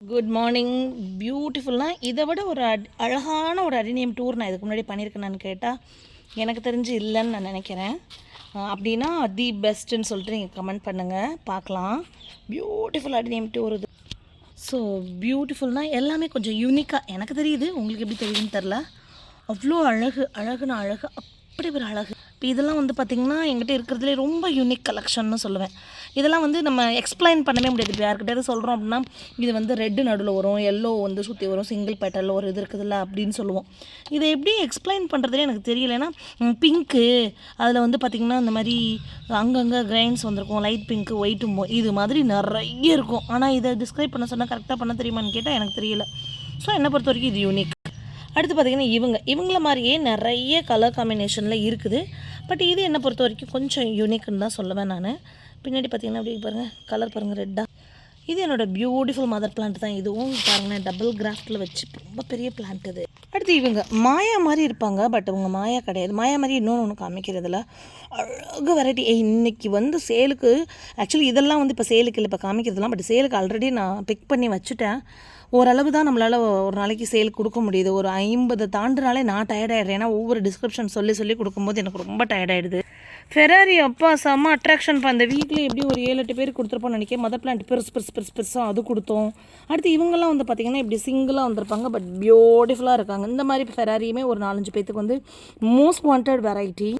Good morning பியூட்டிஃபுல்லாக இதை விட ஒரு அட் அழகான ஒரு அடினியம் டூர் நான் இதுக்கு முன்னாடி பண்ணியிருக்கேன்னு கேட்டால் எனக்கு தெரிஞ்சு இல்லைன்னு நான் நினைக்கிறேன். அப்படின்னா தி பெஸ்ட்டுன்னு சொல்லிட்டு நீங்கள் கமெண்ட் பண்ணுங்கள் பார்க்கலாம். பியூட்டிஃபுல் அடினியம் டூர் இது. ஸோ பியூட்டிஃபுல்னால் எல்லாமே கொஞ்சம் யூனிக்காக எனக்கு தெரியுது. உங்களுக்கு எப்படி தெரியுதுன்னு தெரில அவ்வளோ அழகு அழகுன்னு அழகு. அப்படி ஒரு அழகு. இப்போ இதெல்லாம் வந்து பார்த்திங்கன்னா எங்கிட்ட இருக்கிறதுலே ரொம்ப யூனிக் கலெக்ஷன்னு சொல்லுவேன். இதெல்லாம் வந்து நம்ம எக்ஸ்பிளைன் பண்ணவே முடியாது. இப்போ யார்கிட்டயாவது சொல்கிறோம் அப்படின்னா இது வந்து ரெட்டு நடுவில் வரும் எல்லோ வந்து சுற்றி வரும் சிங்கிள் பேட்டரில் ஒரு இது இருக்குதுல்ல அப்படின்னு சொல்லுவோம். இதை எப்படி எக்ஸ்பிளைன் பண்ணுறதுலே எனக்கு தெரியல. ஏன்னா பிங்க்கு அதில் வந்து பார்த்திங்கன்னா இந்த மாதிரி அங்கங்கே கிரைன்ஸ் வந்திருக்கும். லைட் பிங்க்கு ஒயிட்டும் இது மாதிரி நிறைய இருக்கும். ஆனால் இதை டிஸ்கிரைப் பண்ண சொன்னால் கரெக்டாக பண்ண தெரியுமான்னு கேட்டால் எனக்கு தெரியல. ஸோ என்னை பொறுத்த வரைக்கும் இது யூனிக் அடுத்து பார்த்திங்கன்னா இவங்க. இவங்கள மாதிரியே நிறைய கலர் காம்பினேஷனில் இருக்குது. பட் இது என்னை பொறுத்த வரைக்கும் கொஞ்சம் யூனிக்னு தான் சொல்லுவேன் நான். பின்னாடி பார்த்திங்கன்னா அப்படி பாருங்கள் கலர் பாருங்கள் ரெட்டாக இது என்னோடய பியூட்டிஃபுல் மதர் பிளான்ட் தான். இதுவும் பாருங்களேன் டபுள் கிராஃப்டில் வச்சு ரொம்ப பெரிய பிளான்ட் இது. அடுத்து இவங்க மாயா மாதிரி இருப்பாங்க பட் இவங்க மாயா கிடையாது. மாயா மாதிரி இன்னொன்று ஒன்று காமிக்கிறதுல. அழகு வெரைட்டி இன்றைக்கி வந்து சேலுக்கு ஆக்சுவலி இதெல்லாம் வந்து இப்போ சேலுக்கு இல்லை இப்போ காமிக்கிறதுலாம் பட் சேலுக்கு ஆல்ரெடி நான் பிக் பண்ணி வச்சுட்டேன். ஓரளவு தான் நம்மளால் ஒரு நாளைக்கு சேல் கொடுக்க முடியுது. ஒரு ஐம்பது தாண்டுனாலே நான் டயர்டாயிடுறேன் ஏன்னா ஒவ்வொரு டிஸ்கிரிப்ஷன் சொல்லி சொல்லி கொடுக்கும்போது எனக்கு ரொம்ப டயர்டாயிடுது ஃபெராரி அப்பா செம்ம அட்ராக்ஷன் இப்போ அந்த வீட்டில் எப்படி ஒரு ஏழு எட்டு பேர் கொடுத்துருப்போம்னு நினைக்கிறேன். மதர் பிளான்ட் பெருசு பெருசு பெருசு பெருசாக அது கொடுத்தோம். அடுத்து இவங்கெல்லாம் வந்து பார்த்திங்கன்னா இப்படி சிங்கிளாக வந்திருப்பாங்க பட் பியூட்டிஃபுல்லாக இருக்காங்க. இந்த மாதிரி ஃபெராரியுமே ஒரு நாலஞ்சு பேத்துக்கு வந்து மோஸ்ட் வாண்டட் வெரைட்டி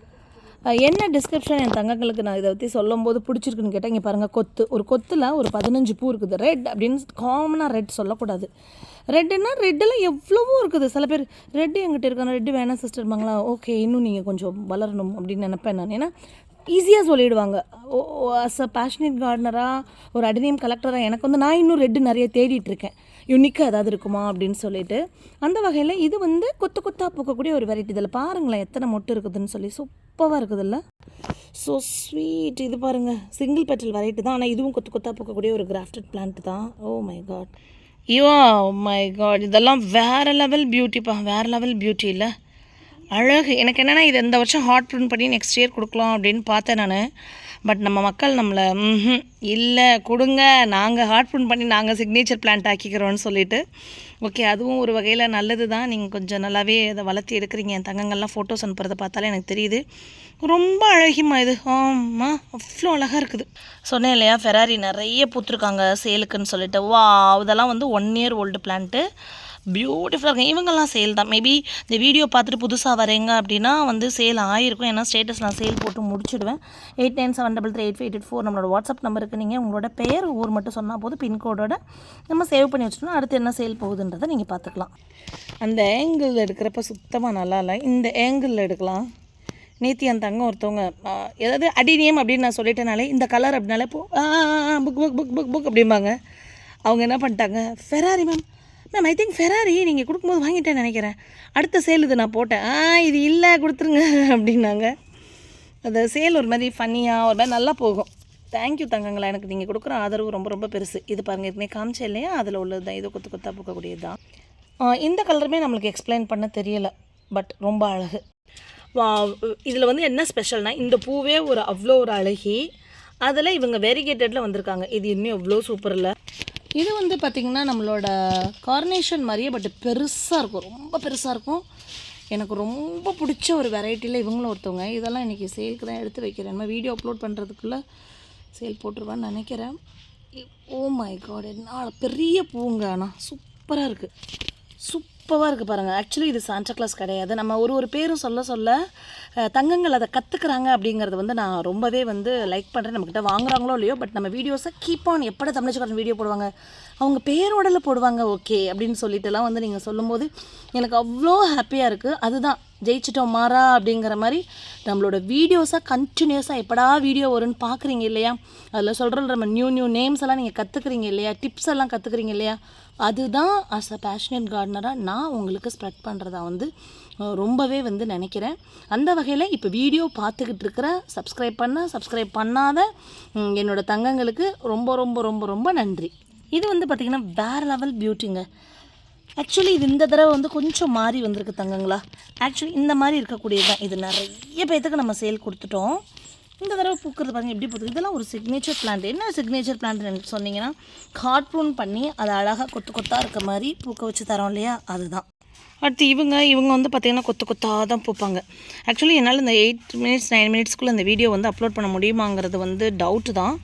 என்ன டிஸ்கிரிப்ஷன் என் தங்கங்களுக்கு நான் இதை பற்றி சொல்லும்போது பிடிச்சிருக்குன்னு கேட்டால் இங்கே பாருங்கள் கொத்து. ஒரு கொத்தில் ஒரு பதினஞ்சு பூ இருக்குது. ரெட் அப்படின்னு காமனாக ரெட் சொல்லக்கூடாது. ரெட்டுன்னா ரெட்டெல்லாம் எவ்வளவோ இருக்குது. சில பேர் ரெட்டு எங்கிட்ட இருக்காங்க ரெட்டு வேணாம் சிஸ்டர்பாங்களா ஓகே இன்னும் நீங்கள் கொஞ்சம் வளரணும் அப்படின்னு நினப்பேன் நான். ஏன்னா ஈஸியாக சொல்லிடுவாங்க. ஓ அஸ் அ பேஷனேட் கார்டனராக ஒரு அடினியம் கலெக்டராக எனக்கு வந்து நான் இன்னும் ரெட்டு நிறைய தேடிட்டு இருக்கேன். யுனிக்காக ஏதாவது இருக்குமா? அப்படின்னு சொல்லிட்டு. அந்த வகையில் இது வந்து கொத்து கொத்தாக பூக்கக்கூடிய ஒரு வெரைட்டி இதில் பாருங்களேன் எத்தனை மொட்டு இருக்குதுன்னு சொல்லி. சூப்பராக இருக்குதுல்ல? ஸோ ஸ்வீட் இது பாருங்கள் சிங்கிள் பெட்டல் வெரைட்டி தான். ஆனால் இதுவும் கொத்து கொத்தாக போக்கக்கூடிய ஒரு கிராஃப்டட் பிளான்ட் தான். ஓ மை காட் ஐயோ மை காட் இதெல்லாம் வேறு லெவல் பியூட்டிப்பா வேறு லெவல் பியூட்டி இல்லை. அழகு. எனக்கு என்னென்னா இது இந்த வருஷம் ஹாட் ப்ரிண்ட் பண்ணி நெக்ஸ்ட் இயர் கொடுக்கலாம் அப்படின்னு பார்த்தேன் நான். பட் நம்ம மக்கள் நம்மளை இல்லை கொடுங்க. நாங்கள் ஹார்ட் ப்ரிண்ட் பண்ணி நாங்கள் சிக்னேச்சர் பிளான்ட் ஆக்கிக்கிறோன்னு சொல்லிட்டு. ஓகே அதுவும் ஒரு வகையில் நல்லது தான் நீங்கள் கொஞ்சம் நல்லாவே அதை வளர்த்தி எடுக்கிறீங்க. என் தங்கங்கள்லாம் ஃபோட்டோஸ் அனுப்புறதை பார்த்தாலே எனக்கு தெரியுது. ரொம்ப அழகிமா இது. ஆமா அவ்வளோ அழகாக இருக்குது. சொன்னேன் இல்லையா ஃபெராரி நிறைய பூத்துருக்காங்க சேலுக்குன்னு சொல்லிட்டு. வா இதெல்லாம் வந்து ஒன் இயர் ஓல்டு பிளான்ட்டு பியூட்டிஃபுல்லாக இருக்கும். இவங்கெல்லாம் சேல் தான். மேபி இந்த வீடியோ பார்த்துட்டு புதுசாக வரீங்க அப்படின்னா வந்து சேல் ஆகிருக்கும் ஏன்னா ஸ்டேட்டஸ் நான் சேல் போட்டு முடிச்சிடுவேன். Eight nine seven double three eight five eight four நம்மளோட வாட்ஸ்அப் நம்பருக்கு நீங்கள் உங்களோட பேர் ஊர் மட்டும் சொன்னால் போதும். பின்கோடோட நம்ம சேவ் பண்ணி வச்சுட்டோம் அடுத்து என்ன சேல் போகுதுன்றதை நீங்கள் பார்த்துக்கலாம். அந்த ஏங்கிளில் எடுக்கிறப்ப சுத்தமாக நல்லா இல்லை. இந்த ஏங்கிளில் எடுக்கலாம். நேத்தி என் தங்க ஒருத்தவங்க ஏதாவது அடினியம் அப்படின்னு நான் சொல்லிட்டேனாலே இந்த கலர் அப்படின்னாலே போ book book book book book அப்படிம்பாங்க. அவங்க என்ன பண்ணிட்டாங்க? Ferrari ma'am ma'am I think Ferrari நீங்கள் கொடுக்கும்போது வாங்கிட்டேன்னு நினைக்கிறேன். அடுத்த சேல் இது நான் போட்டேன். ஆ இது இல்லை கொடுத்துருங்க அப்படின்னாங்க. அந்த சேல் ஒரு மாதிரி ஃபன்னியாக ஒரு மாதிரி நல்லா போகும். தேங்க்யூ தங்கங்களா எனக்கு நீங்கள் கொடுக்குற ஆதரவு ரொம்ப ரொம்ப பெருசு. இது பாருங்கள் ஏற்கனவே காமிச்சேன் இல்லையா? அதில் உள்ளது தான் இது கொத்து கொத்தாக போக்கக்கூடியது தான் இந்த கலருமே நம்மளுக்கு எக்ஸ்பிளைன் பண்ண தெரியலை. பட் ரொம்ப அழகு. இதில் வந்து என்ன ஸ்பெஷல்னால் இந்த பூவே ஒரு அவ்வளோ ஒரு அழகி அதில் இவங்க வெரிகேட்டடில் வந்திருக்காங்க. இது இன்னும் எவ்வளோ சூப்பர் இல்லை இது வந்து பார்த்திங்கன்னா நம்மளோட கார்னேஷன் மாதிரியே பட் பெருசாக இருக்கும். ரொம்ப பெருசாக இருக்கும். எனக்கு ரொம்ப பிடிச்ச ஒரு வெரைட்டியில் இவங்களும் ஒருத்தவங்க. இதெல்லாம் இன்றைக்கி சேலுக்கு தான் எடுத்து வைக்கிறேன். நம்ம வீடியோ அப்லோட் பண்ணுறதுக்குள்ளே சேல் போட்டுருவான்னு நினைக்கிறேன். ஓ மை காட் என்ன பெரிய பூங்க ஆனால் சூப்பராக இருக்குது சூப் சூப்பராக இருக்குது பாருங்கள் ஆக்சுவலி இது சாண்டா கிளாஸ் கிடையாது. நம்ம ஒரு ஒரு பேரும் சொல்ல சொல்ல தங்கங்கள் அதை கற்றுக்குறாங்க அப்படிங்கிறது வந்து நான் ரொம்பவே வந்து லைக் பண்ணுறேன் நம்மக்கிட்ட வாங்குறாங்களோ இல்லையோ பட் நம்ம வீடியோஸை கீப் ஆன் எப்பட தமிழ்ச்சிக்காரன் வீடியோ போடுவாங்க? அவங்க பேரோடல போடுவாங்க ஓகே அப்படின்னு சொல்லிட்டுலாம் வந்து நீங்கள் சொல்லும்போது எனக்கு அவ்வளோ ஹாப்பியாக இருக்குது அதுதான். ஜெயிச்சிட்டோம் மாறா அப்படிங்கிற மாதிரி நம்மளோட வீடியோஸாக கண்டினியூஸாக எப்படா வீடியோ வரும்னு பார்க்குறீங்க இல்லையா? அதில் சொல்கிற நம்ம நியூ நியூ நேம்ஸ் எல்லாம் நீங்கள் கற்றுக்குறீங்க இல்லையா? டிப்ஸ் எல்லாம் கற்றுக்குறீங்க இல்லையா? அதுதான் அஸ் அ பேஷனேட் கார்டனராக நான் உங்களுக்கு ஸ்ப்ரெட் பண்ணுறதா வந்து ரொம்பவே வந்து நினைக்கிறேன். அந்த வகையில் இப்போ வீடியோ பார்த்துக்கிட்டு இருக்கிற சப்ஸ்கிரைப் பண்ண சப்ஸ்கிரைப் பண்ணாத என்னோடய என்னோட தங்கங்களுக்கு ரொம்ப ரொம்ப ரொம்ப ரொம்ப நன்றி. இது வந்து பார்த்திங்கன்னா வேறு லெவல் பியூட்டிங்க ஆக்சுவலி இது இந்த தடவை வந்து கொஞ்சம் மாறி வந்திருக்கு தங்கங்களா. ஆக்சுவலி இந்த மாதிரி இருக்கக்கூடியது தான். இது நிறைய பேர்த்துக்கு நம்ம சேல் கொடுத்துட்டோம். இந்த தடவை பூக்கிறது பாருங்க எப்படி பூக்குது? இதெல்லாம் ஒரு சிக்னேச்சர் பிளான்ட் என்ன சிக்னேச்சர் பிளான்ட் சொன்னீங்கன்னா கார்ட்ரூன் பண்ணி அதை அழகாக கொத்து கொத்தாக இருக்க மாதிரி பூக்க வச்சு தரோம் இல்லையா? அதுதான். அடுத்து இவங்க இவங்க வந்து பார்த்திங்கன்னா கொத்து கொத்தாக தான் பூப்பாங்க. ஆக்சுவலி என்னால் இந்த எயிட் மினிட்ஸ் நைன் மினிட்ஸ்க்குள்ளே இந்த வீடியோ வந்து அப்லோட் பண்ண முடியுமாங்கிறது வந்து டவுட்டு தான்.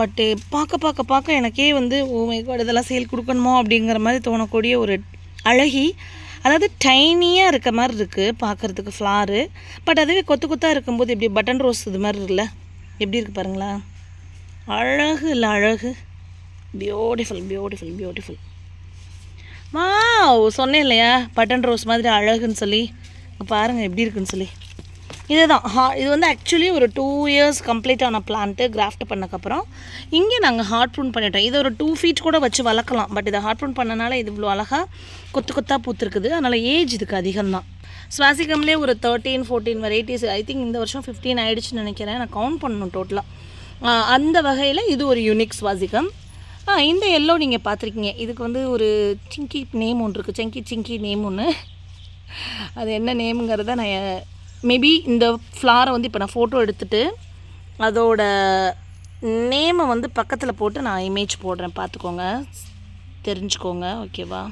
பட்டு பார்க்க பார்க்க பார்க்க எனக்கே வந்து ஓ மை இதெல்லாம் சேல் கொடுக்கணுமோ? அப்படிங்கிற மாதிரி தோணக்கூடிய ஒரு அழகி அதாவது டைனியாக இருக்க மாதிரி இருக்குது பார்க்குறதுக்கு ஃப்ளாரு பட் அதுவே கொத்து கொத்தாக இருக்கும்போது இப்படி பட்டன் ரோஸ் இது மாதிரி இருக்குல்ல? எப்படி இருக்குது பாருங்களா? அழகு இல்லை அழகு. பியூட்டிஃபுல் பியூட்டிஃபுல் பியூட்டிஃபுல் வா சொன்னேன் இல்லையா? பட்டன் ரோஸ் மாதிரி அழகுன்னு சொல்லி. பாருங்கள் எப்படி இருக்குன்னு சொல்லி. இதுதான். ஹா இது வந்து ஆக்சுவலி ஒரு டூ இயர்ஸ் கம்ப்ளீட் ஆன பிளான்ட்டு கிராஃப்ட் பண்ணக்கப்புறம் இங்கே நாங்கள் ஹார்ட் ப்ரூன் பண்ணிட்டோம். இதை ஒரு டூ ஃபீட் கூட வச்சு வளர்க்கலாம். பட் இதை ஹார்ட் ப்ரூன் பண்ணனால இது இவ்வளோ அழகாக கொத்து கொத்தாக பூத்துருக்குது. அதனால் ஏஜ் இதுக்கு அதிகம்தான் சுவாசிகம்லேயே ஒரு thirteen fourteen varieties I think இந்த வருஷம் ஃபிஃப்டீன் ஆகிடுச்சுன்னு நினைக்கிறேன். நான் கவுண்ட் பண்ணணும் டோட்டலாக அந்த வகையில் இது ஒரு யூனிக் ஸ்வாசிகம் ஆ இந்த எல்லோ நீங்கள் பார்த்துருக்கீங்க. இதுக்கு வந்து ஒரு சிங்கி நேம் ஒன்று இருக்குது செங்கி சிங்கி நேம் ஒன்று அது என்ன நேமுங்கிறத நான் மேபி இந்த ஃப்ளாரை வந்து இப்போ நான் ஃபோட்டோ எடுத்துகிட்டு அதோட நேமை வந்து பக்கத்தில் போட்டு நான் இமேஜ் போடுறேன். பார்த்துக்கோங்க. தெரிஞ்சுக்கோங்க. ஓகேவா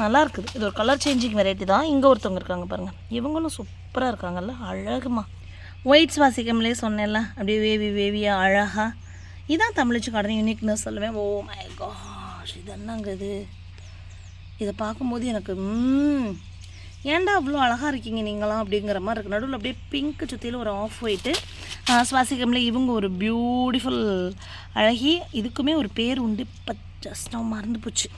நல்லா இருக்குது. இது ஒரு கலர் சேஞ்சிங் வெரைட்டி தான். இங்கே ஒருத்தவங்க இருக்காங்க பாருங்கள் இவங்களும் சூப்பராக இருக்காங்கல்ல. அழகுமா. ஒயிட்ஸ் வாசிக்கம்லே சொன்னேன்ல. அப்படியே வேவி வேவியாக அழகாக இதான் தமிழிச்சு கார்டன் யூனிக்னஸ் சொல்லுவேன். ஓ மை காஷ் இது என்னங்க இது? இதை பார்க்கும்போது எனக்கு ம், ஏன்டா அவ்வளோ அழகாக இருக்கீங்க நீங்களாம் அப்படிங்கிற மாதிரி இருக்குது நடுவில் அப்படியே பிங்க் சுற்றியில் ஒரு ஆஃப் ஒயிட்டு சுவாசிக்கம்ல இவங்க ஒரு பியூட்டிஃபுல் அழகி இதுக்குமே ஒரு பேர் உண்டு. இப்போ ஜஸ்ட் நான் மறந்து போச்சு.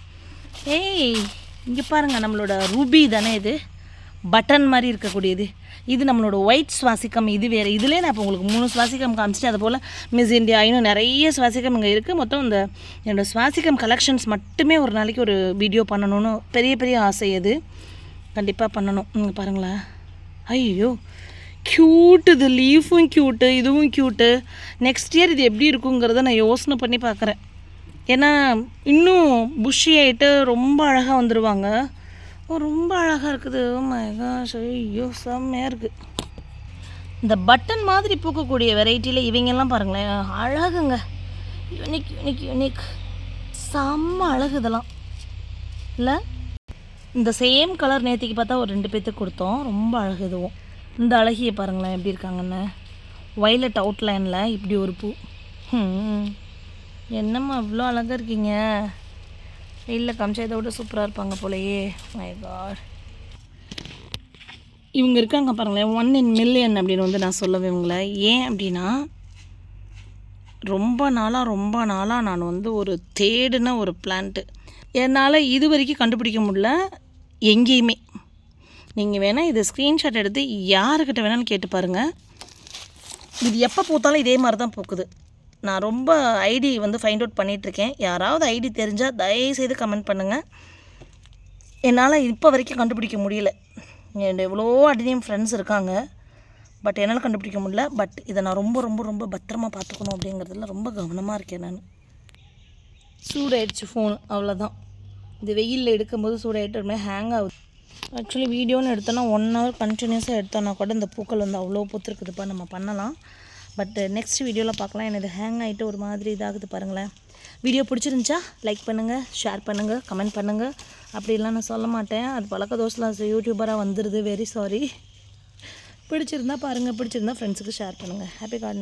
ஏய் இங்கே பாருங்கள் நம்மளோட ரூபி தானே இது? பட்டன் மாதிரி இருக்கக்கூடியது. இது நம்மளோட ஒயிட் சுவாசிக்கம் இது வேறு. இதுலேயே நான் இப்போ உங்களுக்கு மூணு சுவாசிக்கம் காமிச்சிட்டு அது போல் மிஸ் இந்தியா இன்னும் நிறைய சுவாசிக்கம் இங்கே இருக்குது மொத்தம் இந்த என்னோடய சுவாசிக்கம் கலெக்ஷன்ஸ் மட்டுமே ஒரு நாளைக்கு ஒரு வீடியோ பண்ணணும்னு பெரிய பெரிய ஆசை அது. கண்டிப்பாக பண்ணணும். நீங்கள் பாருங்களேன் ஐயோ க்யூட்டு இது. லீஃபும் க்யூட்டு இதுவும் க்யூட்டு நெக்ஸ்ட் இயர் இது எப்படி இருக்குங்கிறத நான் யோசனை பண்ணி பார்க்குறேன். ஏன்னா இன்னும் புஷி ஆகிட்டு ரொம்ப அழகாக வந்துடுவாங்க ரொம்ப அழகாக இருக்குது. Oh ஐயோ செம்மையாக இருக்குது இந்த பட்டன் மாதிரி பூக்கக்கூடிய வெரைட்டியில் இவங்கெல்லாம் பாருங்களேன். அழகுங்க. யூனிக் யூனிக் யூனிக் செம்ம அழகு இதெல்லாம். இல்லை? இந்த சேம் கலர் நேத்திக்கு பார்த்தா ஒரு ரெண்டு பேர்த்துக்கு கொடுத்தோம். ரொம்ப அழகு இதுவும் இந்த அழகியை பாருங்களேன் எப்படி இருக்காங்கன்னு. வைலட் அவுட்லைனில் இப்படி ஒரு பூ. என்னம்மா இவ்வளோ அழகாக இருக்கீங்க? இல்லை கம்சா இதை விட சூப்பராக இருப்பாங்க போலயே. மை காட் இவங்க இருக்காங்க பாருங்களேன் ஒன் இன் மில்லியன் அப்படின்னு வந்து நான் சொல்லவே இவங்கள ஏன் அப்படின்னா ரொம்ப நாளாக ரொம்ப நாளாக நான் வந்து ஒரு தேடின ஒரு பிளான்ட்டு என்னால் இது வரைக்கும் கண்டுபிடிக்க முடில எங்கேயுமே. நீங்கள் வேணால் இதை ஸ்க்ரீன்ஷாட் எடுத்து யாருக்கிட்ட வேணாலும் கேட்டு பாருங்கள் இது எப்போ பூத்தாலும் இதே மாதிரி தான் பூக்குது. நான் ரொம்ப ஐடி வந்து ஃபைண்ட் அவுட் பண்ணிகிட்ருக்கேன் யாராவது ஐடி தெரிஞ்சால் தயவுசெய்து கமெண்ட் பண்ணுங்கள் என்னால் இப்போ வரைக்கும் கண்டுபிடிக்க முடியல. என் எவ்வளோ அடினியம் ஃப்ரெண்ட்ஸ் இருக்காங்க. பட் என்னால் கண்டுபிடிக்க முடியல. பட் இதை நான் ரொம்ப ரொம்ப ரொம்ப பத்திரமா பார்த்துக்கணும் அப்படிங்கிறதுல ரொம்ப கவனமாக இருக்கேன் நான். சூடாயிடுச்சு ஃபோன் அவ்வளோதான் இது வெயிலில் எடுக்கும்போது சூடாயிட்டு ஒரு ஹேங் ஆகுது ஆக்சுவலி வீடியோன்னு எடுத்தோன்னா ஒன் ஹவர் கண்டினியூஸாக எடுத்தோன்னா கூட இந்த பூக்கள் வந்து அவ்வளோ பூத்துருக்குதுப்பா நம்ம பண்ணலாம். பட் நெக்ஸ்ட் வீடியோவில் பார்க்கலாம். எனக்கு ஹேங் ஆகிட்டு ஒரு மாதிரி இதாகுது பாருங்களேன். வீடியோ பிடிச்சிருந்துச்சா? லைக் பண்ணுங்கள் ஷேர் பண்ணுங்கள் கமெண்ட் பண்ணுங்கள் அப்படிலாம் நான் சொல்ல மாட்டேன். அது பழக்க தோசைலாம் யூடியூபராக வந்துடுது வெரி சாரி பிடிச்சிருந்தா பாருங்கள் பிடிச்சிருந்தா ஃப்ரெண்ட்ஸுக்கு ஷேர் பண்ணுங்கள் ஹாப்பி கார்டனிங்